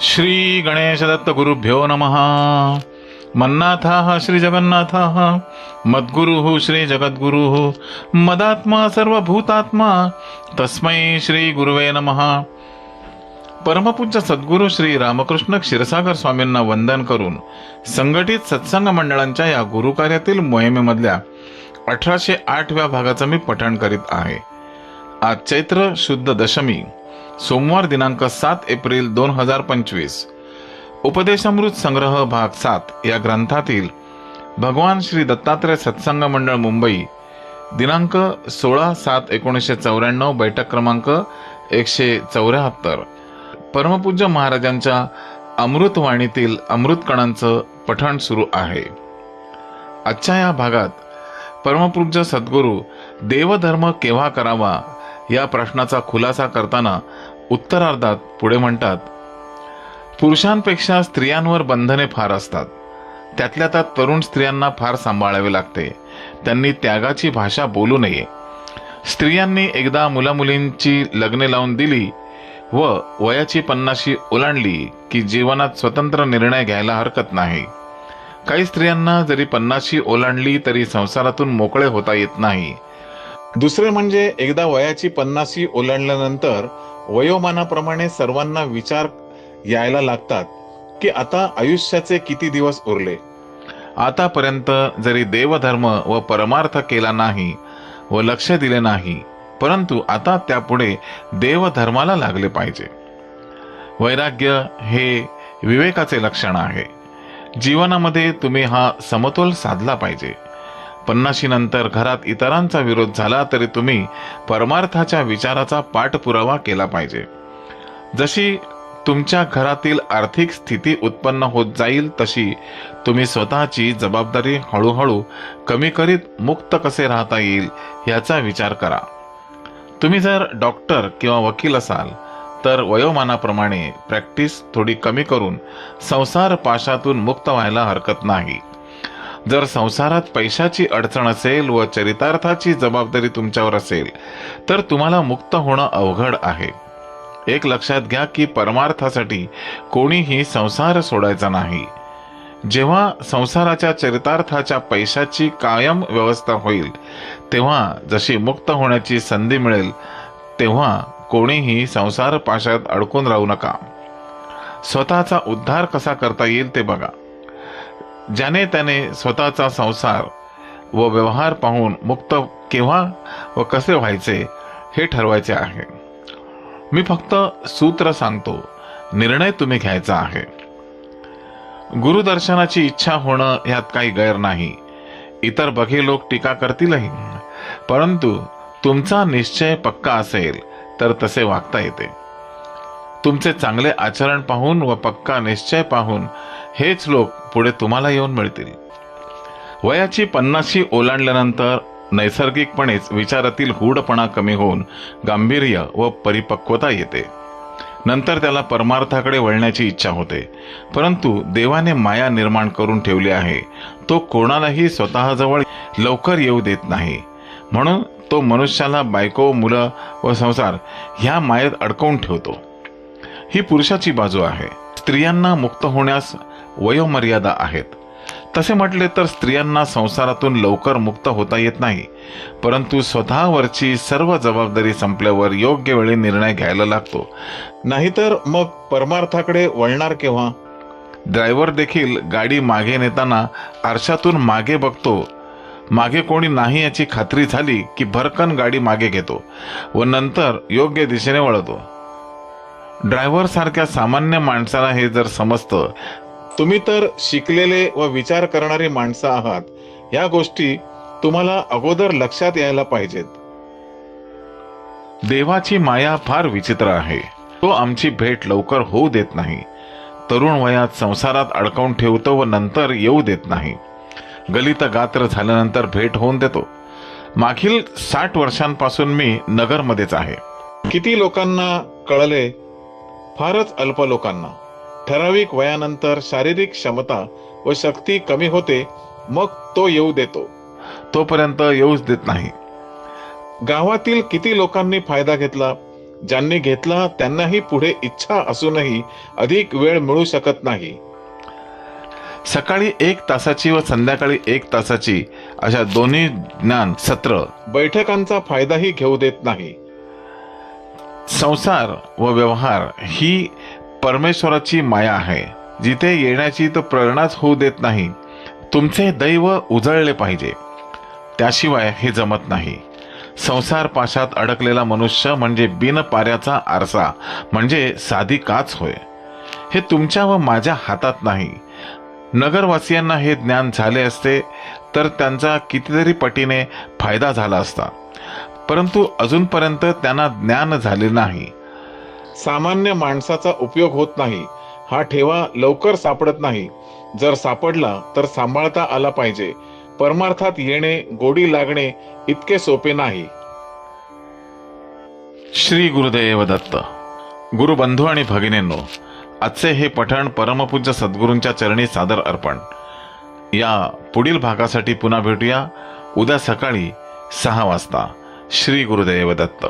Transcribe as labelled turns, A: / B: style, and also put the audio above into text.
A: श्री गणेश दत्त गुरुभ्यो नमः। मन्नाथाः श्री जगन्नाथाः मद्गुरुः श्री जगद्गुरुः मदात्मा सर्वभूतात्मा तस्मै श्री गुरुवे नमः। परमपूज्य सद्गुरू श्री रामकृष्ण क्षीरसागर स्वामींना वंदन करून संघटित सत्संग मंडळांच्या या गुरुकार्यातील मोहिमेमधल्या अठराशे आठव्या भागाचं मी पठण करीत आहे. आज चैत्र शुद्ध दशमी सोमवार दिनांक सात एप्रिल दोन हजार पंचवीस. उपदेशामृत संग्रह भाग सात या ग्रंथातील भगवान श्री दत्तात्रय सत्संग मंडळ मुंबई दिनांक सोळा सात एकोणीसशे चौऱ्याण्णव बैठक क्रमांक एकशे चौऱ्याहत्तर. परमपूज्य महाराजांच्या अमृतवाणीतील अमृतकणांचं पठण सुरू आहे. आजच्या या भागात परमपूज्य सद्गुरू देवधर्म केव्हा करावा या प्रश्नाचा खुलासा करताना उत्तरार्धात पुढे म्हणतात पुरुषांपेक्षा स्त्रियांवर बंधने फार असतात. त्यातल्या त्यात तरुण स्त्रियांना फार सांभाळावे लागते. त्यांनी त्यागाची भाषा बोलू नये. स्त्रियांनी एकदा मुलामुलींची लग्ने लावून दिली व वयाची पन्नाशी ओलांडली की जीवनात स्वतंत्र निर्णय घ्यायला हरकत नाही. काही स्त्रियांना जरी पन्नाशी ओलांडली तरी संसारातून मोकळे होता येत नाही. दुसरे म्हणजे एकदा वयाची पन्नासी ओलांडल्यानंतर वयोमानाप्रमाणे सर्वांना विचार यायला लागतात की आता आयुष्याचे किती दिवस उरले? आतापर्यंत जरी देवधर्म व परमार्थ केला नाही व लक्ष दिले नाही परंतु आता त्यापुढे देवधर्माला लागले पाहिजे. वैराग्य हे विवेकाचे लक्षण आहे. जीवनामध्ये तुम्ही हा समतोल साधला पाहिजे. पन्नाशी नंतर घरात इतरांचा विरोध झाला तरी तुम्ही परमार्थाच्या विचाराचा पाठपुरावा केला पाहिजे. जशी तुमच्या घरातील आर्थिक स्थिती उत्पन्न होत जाईल तशी तुम्ही स्वतःची जबाबदारी हळूहळू कमी करीत मुक्त कसे राहता येईल याचा विचार करा. तुम्ही जर डॉक्टर किंवा वकील असाल तर वयोमानाप्रमाणे प्रॅक्टिस थोडी कमी करून संसार पाशातून मुक्त व्हायला हरकत नाही. जर संसारात पैशाची अडचण असेल व चरितार्थाची जबाबदारी तुमच्यावर असेल तर तुम्हाला मुक्त होणं अवघड आहे. एक लक्षात घ्या की परमार्थासाठी कोणीही संसार सोडायचा नाही. जेव्हा संसाराच्या चरितार्थाच्या पैशाची कायम व्यवस्था होईल तेव्हा जशी मुक्त होण्याची संधी मिळेल तेव्हा कोणीही संसार पाशात अडकून राहू नका. स्वतःचा उद्धार कसा करता येईल ते बघा. ज्याने त्याने स्वतःचा संसार व व्यवहार पाहून मुक्त केव्हा व कसे व्हायचे हे ठरवायचे आहे. मी फक्त सूत्र सांगतो. निर्णय तुम्ही घ्यायचा आहे. गुरुदर्शनाची इच्छा होणं ह्यात काही गैर नाही. इतर बघे लोक टीका करतीलही. परंतु तुमचा निश्चय पक्का असेल तर तसे वागता येते. तुमचे चांगले आचरण पाहून व पक्का निश्चय पाहून हेच लोक पुढे तुम्हाला येऊन मिळतील. वयाची पन्नाशी ओलांडल्यानंतर नैसर्गिकपणेच विचारातील हूडपणा कमी होऊन गांभीर्य व परिपक्वता येते. नंतर त्याला परमार्थाकडे वळण्याची इच्छा होते. परंतु देवाने माया निर्माण करून ठेवली आहे. तो कोणालाही स्वतःजवळ लवकर येऊ देत नाही. म्हणून तो मनुष्याला बायको मुलं व संसार ह्या मायेत अडकवून ठेवतो. ही पुरुषाची बाजू आहे. स्त्रियांना मुक्त होण्यास वयोमर्यादा आहेत. तसे म्हटले तर स्त्रियांना संसारातून लवकर मुक्त होता येत नाही. परंतु स्वतःवरची सर्व जबाबदारी संपल्यावर योग्य वेळी निर्णय घ्यायला लागतो. नाहीतर मग परमार्थाकडे वळणार केव्हा? ड्रायव्हर देखील गाडी मागे नेताना आरशातून मागे बघतो. मागे कोणी नाही याची खात्री झाली की भरकन गाडी मागे घेतो व नंतर योग्य दिशेने वळतो. ड्रायव्हर सारख्या सामान्य माणसाला हे जर समजतं तुम्ही तर शिकलेले व विचार करणारी माणसं आहात. या गोष्टी तुम्हाला अगोदर लक्षात यायला पाहिजेत. देवाची माया फार विचित्र आहे. तो आमची भेट लवकर होऊ देत नाही. तरुण वयात संसारात अडकवून ठेवतो व नंतर येऊ देत नाही. गलित गात्र झाल्यानंतर भेट होऊन देतो. मागील साठ वर्षांपासून मी नगरमध्येच आहे. किती लोकांना कळले? फारच अल्प लोकांना. ठराविक वयानंतर शारीरिक क्षमता व शक्ती कमी होते मग तो येऊ देतो. तोपर्यंत येऊच देत नाही. गावातील किती लोकांनी फायदा घेतला?
B: ज्यांनी घेतला त्यांनाही पुढे इच्छा असूनही अधिक वेळ मिळू शकत नाही.
A: सकाळी एक तासाची व संध्याकाळी एक तासाची अशा दोन्ही ज्ञान सत्र
B: बैठकांचा फायदाही घेऊ देत नाही.
A: संसार व व्यवहार ही परमेश्वराची माया आहे. जिथे येण्याची तो प्रेरणाच होऊ देत नाही. तुमचे दैव उजळले पाहिजे. त्याशिवाय हे जमत नाही. संसार पाशात अडकलेला मनुष्य म्हणजे बिनपाऱ्याचा आरसा म्हणजे साधी काच होय. हे तुमच्या व माझ्या हातात नाही. नगरवासियांना हे ज्ञान झाले असते तर त्यांचा कितीतरी पटीने फायदा झाला असता. परंतु अजूनपर्यंत त्यांना ज्ञान झाले नाही.
B: सामान्य माणसाचा उपयोग होत नाही. हा ठेवा लवकर सापडत नाही. जर सापडला तर सांभाळता आला पाहिजे. परमार्थात येणे गोडी लागणे इतके सोपे नाही.
A: श्री गुरुदेव दत्त. गुरुबंधू आणि भगिनींनो आजचे हे पठण परमपूज्य सद्गुरूंच्या चरणी सादर अर्पण. या पुढील भागासाठी पुन्हा भेटूया. उद्या सकाळी सहा वाजता. श्री गुरुदेव दत्त.